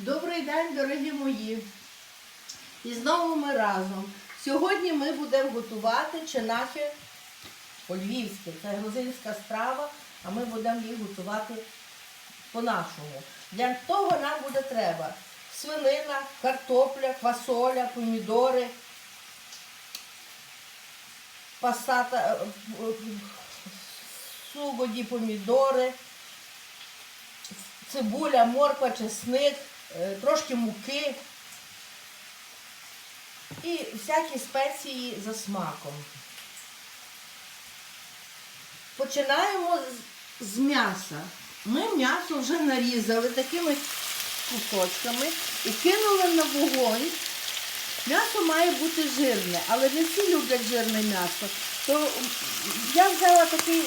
Добрий день, дорогі мої. І знову ми разом. Сьогодні ми будемо готувати чинахи по-львівськи. Це грузинська страва, а ми будемо їх готувати по-нашому. Для того нам буде треба свинина, картопля, квасоля, помідори, пасата, е, е, сугоді помідори, цибуля, морква, чесник, трошки муки і всякі спеції за смаком. Починаємо з, м'яса. Ми м'ясо вже нарізали такими кусочками і кинули на вогонь. М'ясо має бути жирне, але не всі люблять жирне м'ясо. То я взяла таке е,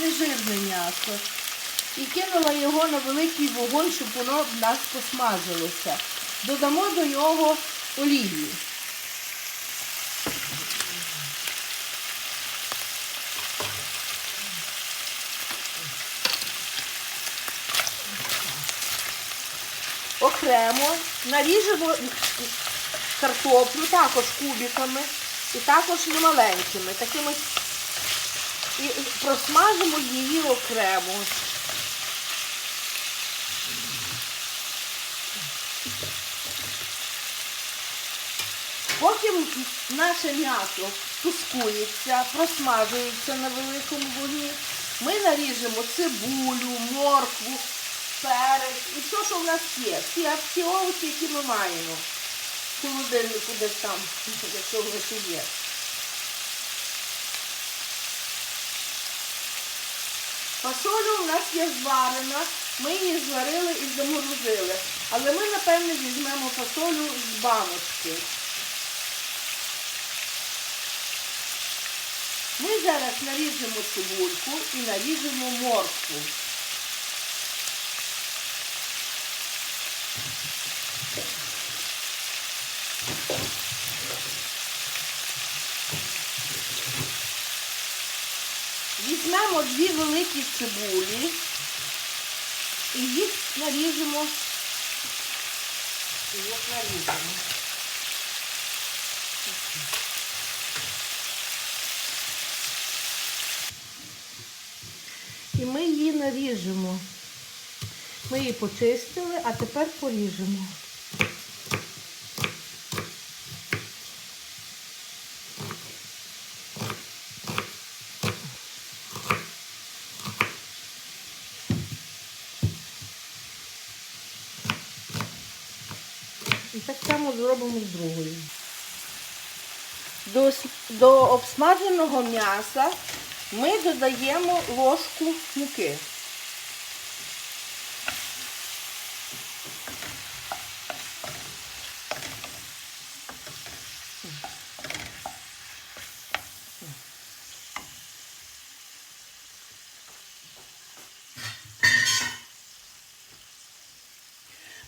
нежирне м'ясо і кинула його на великий вогонь, щоб воно в нас посмажилося. Додамо до нього олії. Окремо наріжемо картоплю також кубиками і також немаленькими. Такими і просмажимо її окремо. Поки наше м'ясо тускується, просмажується на великому вогні, ми наріжемо цибулю, моркву, перець і все, що в нас є. Всі, всі овочі, які ми маємо. В холодильнику десь там, якщо в нас є. Фасоля у нас є зварена, ми її зварили і заморозили. Але ми, напевне, візьмемо фасолю з баночки. Ми зараз наріжемо цибульку і наріжемо моркву. Візьмемо дві великі цибулі і їх наріжемо. Їх наріжемо. І ми її наріжемо. Ми її почистили, а тепер поріжемо. І так само зробимо з другою. До, до обсмаженого м'яса ми додаємо ложку муки.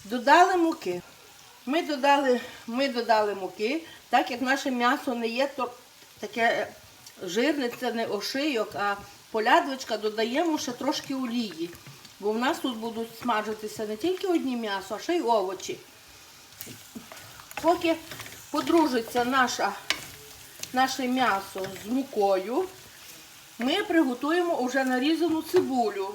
Додали муки. Ми додали, ми додали муки, так як наше м'ясо не є то таке жирне, це не ошийок, а полядвичка, додаємо ще трошки олії. Бо в нас тут будуть смажитися не тільки одні м'ясо, а ще й овочі. Поки подружиться наша, наше м'ясо з мукою, ми приготуємо вже нарізану цибулю.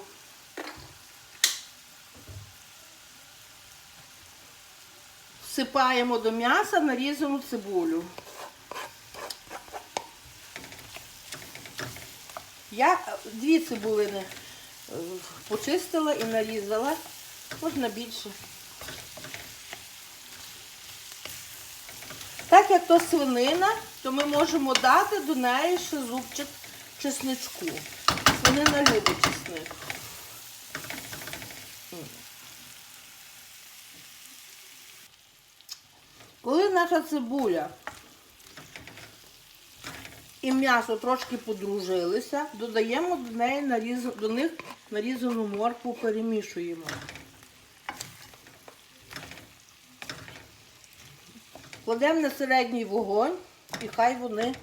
Всипаємо до м'яса нарізану цибулю. Я е, дві цибулини е, почистила і нарізала, можна більше. Так як то свинина, то ми можемо дати до неї ще зубчик чесничку. Свинина любить чесник. Коли наша цибуля і м'ясо трошки подружилися, додаємо до, неї наріз... до них нарізану моркву, перемішуємо. Кладемо на середній вогонь і хай вони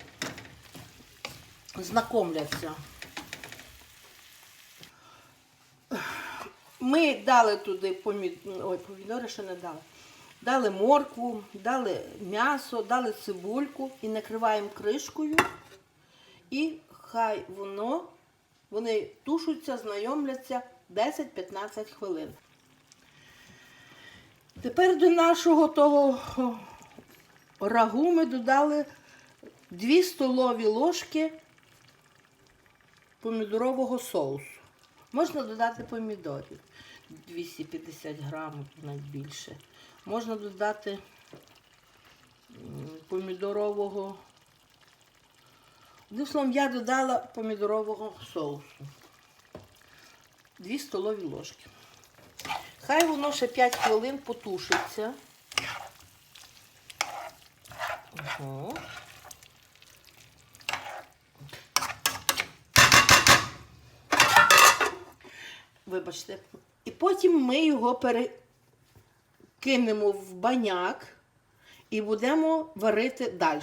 знакомляться. ми дали туди помід... Ой, помідори ще не дали. Дали моркву, дали м'ясо, дали цибульку і накриваємо кришкою. І хай воно, вони тушуться, знайомляться 10-15 хвилин. Тепер до нашого того рагу ми додали 2 столові ложки помідорового соусу. Можна додати помідорів 250 грамів, навіть більше. Можна додати помідорового. Словом, я додала помідорового соусу. 2 столові ложки. Хай воно ще 5 хвилин потушиться. Ого. Вибачте. І потім ми його перекинемо в баняк і будемо варити далі.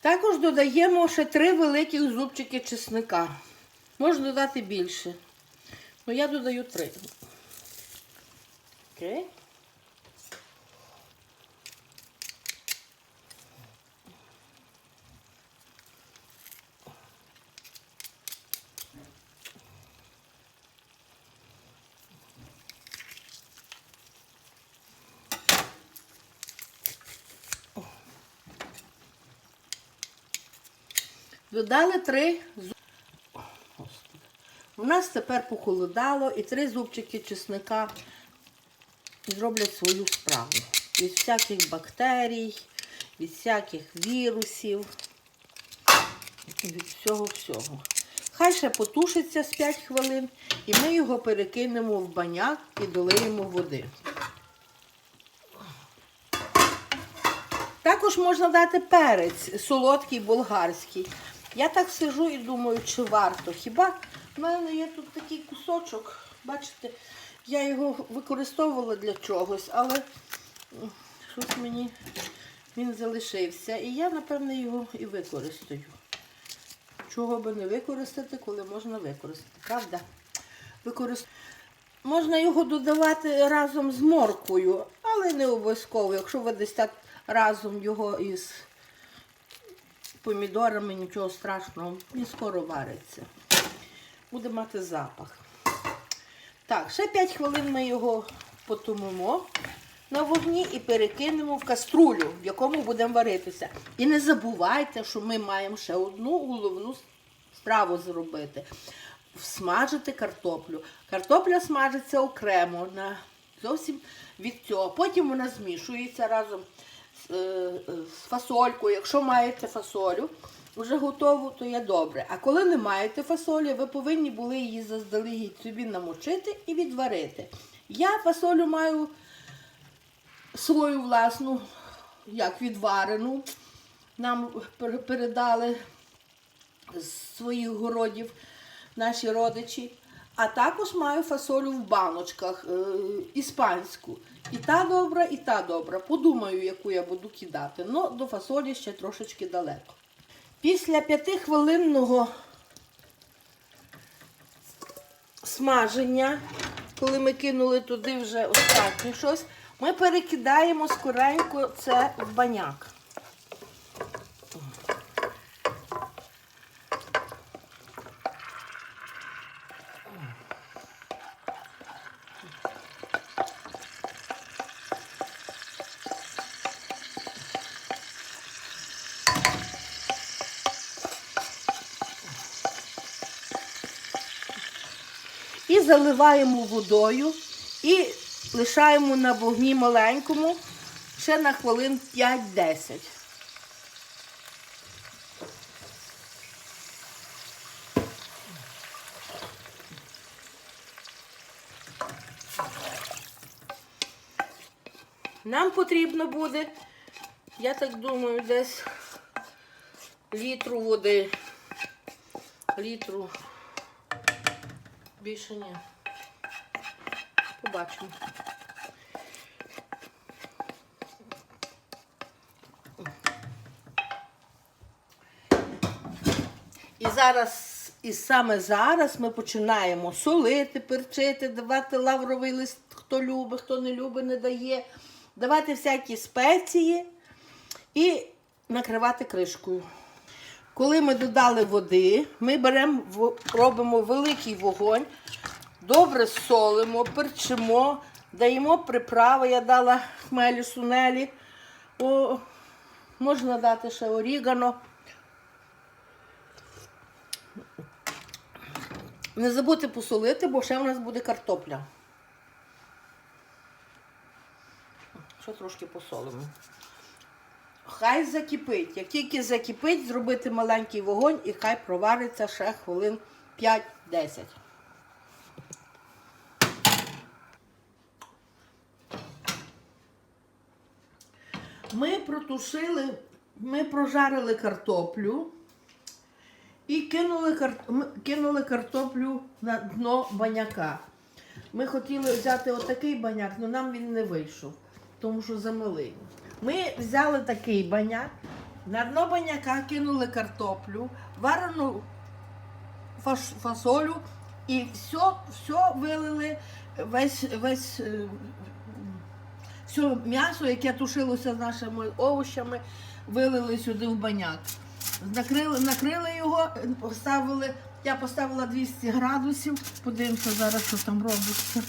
Також додаємо ще три великих зубчики чесника. Можна додати більше. Ну, я додаю три. Окей. Додали три зубчики. У нас тепер похолодало і три зубчики чесника зроблять свою справу. Від всяких бактерій, від всяких вірусів, від всього-всього. Хай ще потушиться з 5 хвилин, і ми його перекинемо в баняк і долиємо води. Також можна дати перець солодкий болгарський. Я так сижу і думаю, чи варто. Хіба в мене є тут такий кусочок, бачите, я його використовувала для чогось, але щось мені він залишився. І я, напевне, його і використаю. Чого би не використати, коли можна використати, правда? Використ... Можна його додавати разом з морквою, але не обов'язково. Якщо ви десь так разом його із помідорами, нічого страшного, він скоро вариться. Буде мати запах. Так, ще 5 хвилин ми його потумимо на вогні і перекинемо в каструлю, в якому будемо варитися. І не забувайте, що ми маємо ще одну головну страву зробити. Смажити картоплю. Картопля смажиться окремо, на, зовсім від цього. Потім вона змішується разом е, з фасолькою. Якщо маєте фасолю, вже готову, то є добре. А коли не маєте фасолі, ви повинні були її заздалегідь собі намочити і відварити. Я фасолю маю свою власну, як відварену. Нам передали з своїх городів наші родичі. А також маю фасолю в баночках е, іспанську. І та добра, і та добра. Подумаю, яку я буду кидати. але до фасолі ще трошечки далеко. Після п'ятихвилинного смаження, коли ми кинули туди вже останнє щось, ми перекидаємо скоренько це в баняк. І заливаємо водою і лишаємо на вогні маленькому ще на хвилин 5-10. Нам потрібно буде, я так думаю, десь літру води. Літру. Більше ні. Побачимо. І зараз І саме зараз ми починаємо солити, перчити, давати лавровий лист, хто любить, хто не любить, не дає, давати всякі спеції і накривати кришкою. Коли ми додали води, ми беремо, робимо великий вогонь, добре солимо, перчимо, даємо приправи. Я дала хмелі сунелі, О, можна дати ще орігано. Не забудьте посолити, бо ще в нас буде картопля. Ще трошки посолимо. Хай закипить. Як тільки закипить, зробити маленький вогонь і хай провариться ще хвилин 5-10. Ми протушили, ми прожарили картоплю і кинули, кинули картоплю на дно баняка. Ми хотіли взяти отакий баняк, але нам він не вийшов, тому що замилий. Ми взяли такий баняк, на дно баняка кинули картоплю, варену фасолю і все, все вилили, весь, весь е, все м'ясо, яке тушилося з нашими овочами, вилили сюди в баняк. Накрили, накрили його, поставили. Я поставила 200 градусів. Подивимося зараз, що там робиться.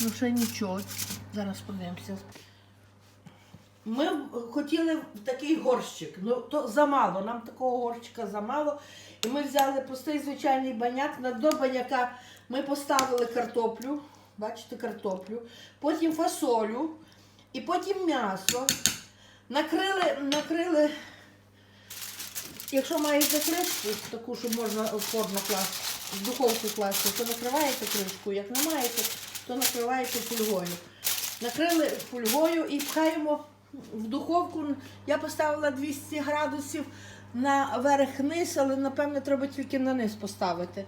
Ну, ще нічого. Зараз подивимося. Ми хотіли в такий горщик, ну то замало, нам такого горщика замало. І ми взяли простий звичайний баняк. На дно баняка ми поставили картоплю, бачите, картоплю, потім фасолю і потім м'ясо. Накрили, накрили, якщо маєте кришку, таку, що можна форму класти, в духовку класти, то накриваєте кришку. Як не маєте, то накриваєте фольгою. Накрили фольгою і пхаємо в духовку. Я поставила 200 градусів на верх-низ, але напевно треба тільки на низ поставити.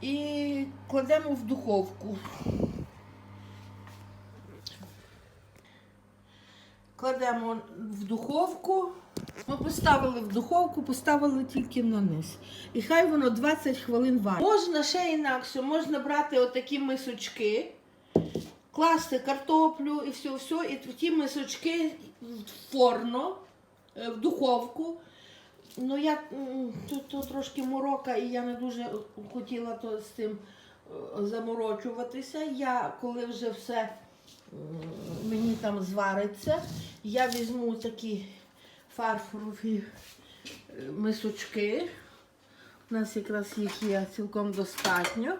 І кладемо в духовку. Кладемо в духовку. Ми поставили в духовку, поставили тільки на низ. І хай воно 20 хвилин варить. Можна ще інакше, можна брати отакі мисочки, класти картоплю і все, все, і ті мисочки в форму, е, в духовку. Ну, я тут, тут трошки морока, і я не дуже хотіла то з цим е, заморочуватися. Я коли вже все мені там звариться, я візьму такі фарфорові е, мисочки. У нас якраз їх є цілком достатньо.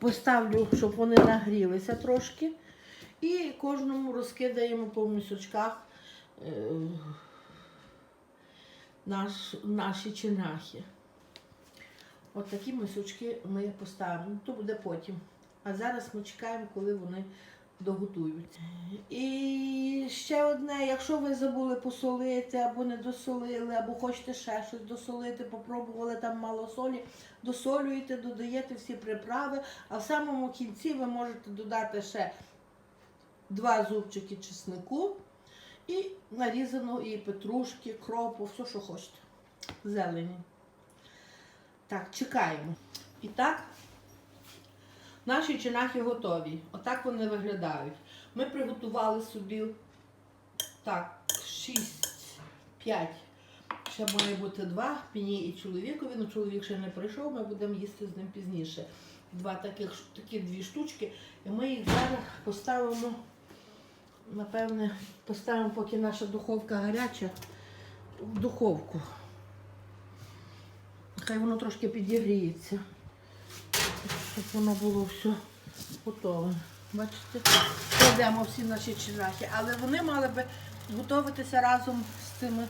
Поставлю, щоб вони нагрілися трошки. І кожному розкидаємо по місочках е, наш, наші чинахи. От такі мисочки ми поставимо. То буде потім. А зараз ми чекаємо, коли вони доготуються. І ще одне, якщо ви забули посолити або не досолили, або хочете ще щось досолити, попробували там мало солі, досолюєте, додаєте всі приправи, а в самому кінці ви можете додати ще два зубчики чеснику і нарізаної петрушки, кропу, все, що хочете. Зелені. Так, чекаємо. І так, наші чинахи готові. Отак вони виглядають. Ми приготували собі так, 6-5. Ще має бути два, мені і чоловікові. Ну, чоловік ще не прийшов, ми будемо їсти з ним пізніше. Два таких, такі дві штучки. І ми їх зараз поставимо, напевне, поставимо, поки наша духовка гаряча, в духовку. Хай воно трошки підігріється, щоб воно було все готове. Бачите, кладемо всі наші чинахи, але вони мали би готуватися разом з цими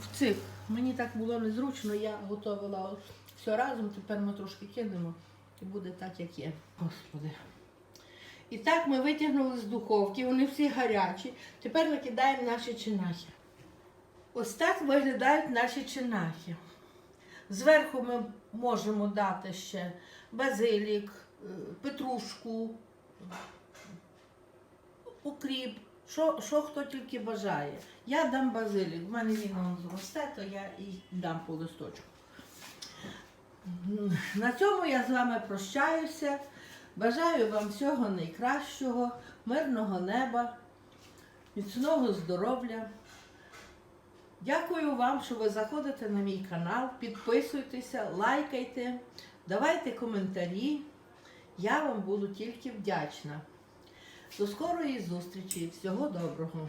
в цих. Мені так було незручно, я готувала все разом, тепер ми трошки кинемо і буде так, як є. Господи. І так ми витягнули з духовки, вони всі гарячі. Тепер накидаємо наші чинахи. Ось так виглядають наші чинахи. Зверху ми можемо дати ще базилік, е, петрушку, укріп, Що, що хто тільки бажає. Я дам базилік, в мене він зросте, то я і дам по листочку. На цьому я з вами прощаюся. Бажаю вам всього найкращого, мирного неба, міцного здоров'я. Дякую вам, що ви заходите на мій канал. Підписуйтеся, лайкайте, давайте коментарі. Я вам буду тільки вдячна. До скорої зустрічі. Всього доброго.